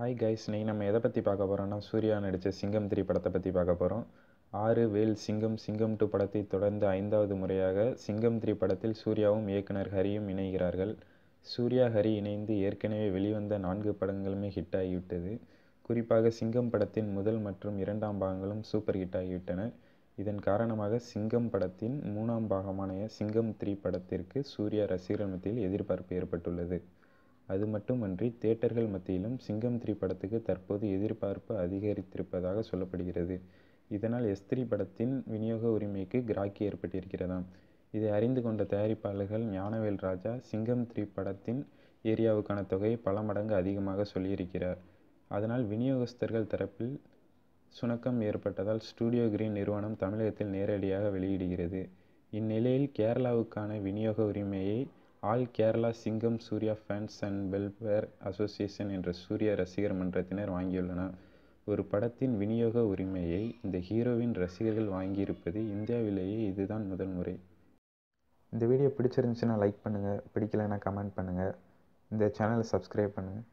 Hi guys இன்றைக்கி நம்ம எதை பற்றி பார்க்க போகிறோம்னா சூர்யா நடித்த சிங்கம் த்ரீ படத்தை பற்றி பார்க்க போகிறோம் ஆறு வேல் சிங்கம் சிங்கம் டூ படத்தை தொடர்ந்து ஐந்தாவது முறையாக சிங்கம் த்ரீ படத்தில் சூர்யாவும் இயக்குனர் ஹரியும் இணைகிறார்கள். சூர்யா ஹரி இணைந்து ஏற்கனவே வெளிவந்த நான்கு படங்களுமே ஹிட் ஆகிவிட்டது. குறிப்பாக சிங்கம் படத்தின் முதல் மற்றும் இரண்டாம் பாகங்களும் சூப்பர் ஹிட் ஆகிவிட்டன. இதன் காரணமாக சிங்கம் படத்தின் மூணாம் பாகமான சிங்கம் த்ரீ படத்திற்கு சூர்யா ரசிகர்கள் மத்தியில் எதிர்பார்ப்பு ஏற்பட்டுள்ளது. அது மட்டுமன்றி தியேட்டர்கள் மத்தியிலும் சிங்கம் த்ரீ படத்துக்கு தற்போது எதிர்பார்ப்பு அதிகரித்திருப்பதாக சொல்லப்படுகிறது. இதனால் எஸ் த்ரீ படத்தின் விநியோக உரிமைக்கு கிராக்கி ஏற்பட்டிருக்கிறதாம். இதை அறிந்து கொண்ட தயாரிப்பாளர்கள் ஞானவேல் ராஜா சிங்கம் த்ரீ படத்தின் ஏரியாவுக்கான தொகையை பல மடங்கு அதிகமாக சொல்லியிருக்கிறார். அதனால் விநியோகஸ்தர்கள் தரப்பில் சுணக்கம் ஏற்பட்டதால் ஸ்டூடியோ கிரீன் நிறுவனம் தமிழகத்தில் நேரடியாக வெளியிடுகிறது. இந்நிலையில் கேரளாவுக்கான விநியோக உரிமையை all Kerala Singam Suriya fans and welfare association என்ற சூர்யா ரசிகர் மன்றத்தினர் வாங்கியுள்ளனர். ஒரு படத்தின் விநியோக உரிமையை இந்த ஹீரோவின் ரசிகர்கள் வாங்கியிருப்பது இந்தியாவிலேயே இதுதான் முதல் முறை. இந்த வீடியோ பிடிச்சிருந்துச்சுன்னா லைக் பண்ணுங்கள் பிடிக்கலைன்னா கமெண்ட் பண்ணுங்கள் இந்த சேனலை சப்ஸ்கிரைப் பண்ணுங்கள்